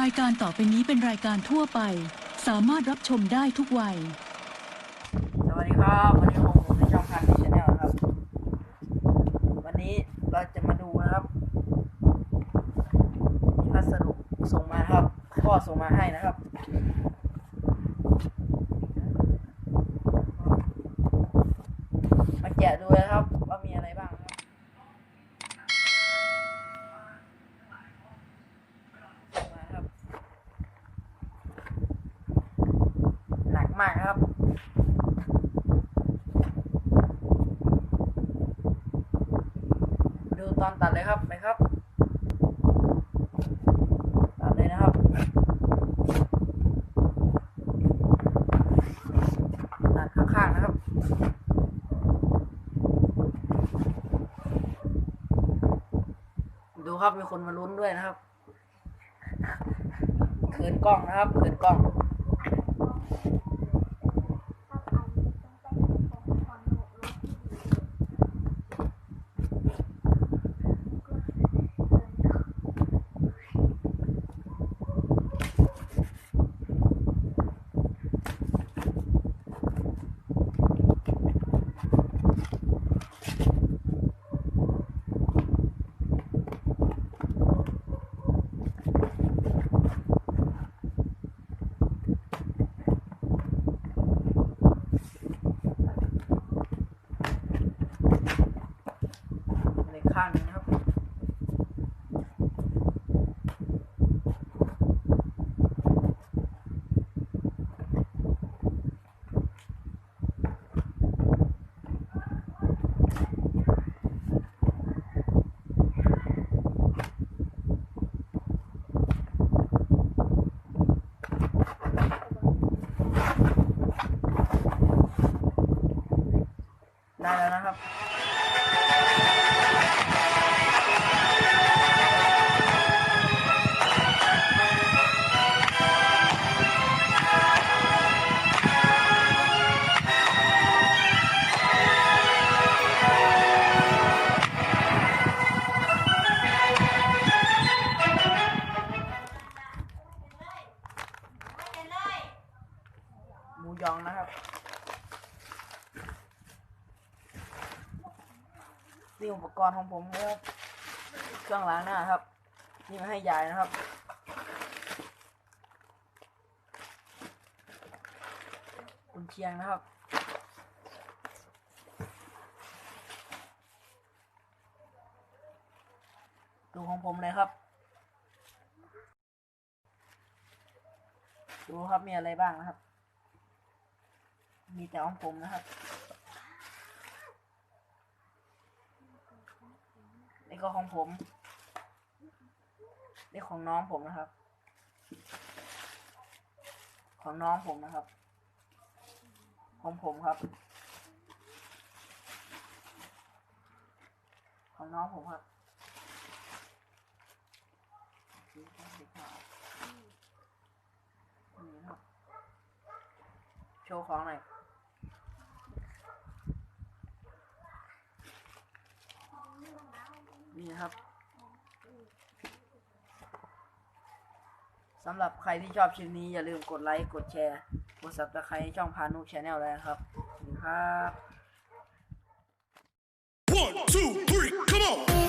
รายการต่อไปนี้เป็นรายการทั่วไป สามารถรับชมได้ทุกวัย สวัสดีครับ วันนี้ผมผมในช่องพันธุ์ชาแนลครับ วันนี้เราจะมาดูนะครับมีพัสดุส่งมาครับพ่อส่งมาให้นะครับมาแกะดูเลยครับางนะครับมาครับ หนักมากครับดูตอนตัดเลยครับไปครับตัดเลยนะครับตัดข้างๆนะครับดูครับมีคนมาลุ้นด้วยนะครับเขินกล้องนะครับเขินกล้อง ได้แล้วนะครับหมูยองนะครับ นี่อุปกรณ์ของผมนะครับเครื่องล้างหน้าครับ นี่มาให้ยายนะครับคุณเชียงนะครับดูของผมเลยครับ ดูครับมีอะไรบ้างนะครับ มีแต่ของผมนะครับ นี่ก็ของผม นี่ของน้องผมนะครับ ของน้องผมนะครับ ของผมครับ ของน้องผมครับนี่ครับโชว์ของหน่อย นี่นะ ครับสำหรับใครที่ชอบคลิปนี้อย่าลืมกดไลค์ กดแชร์ กด subscribe ให้ช่องพานุชแนลเลยครับสวัสดีครับ One, two, three, come on!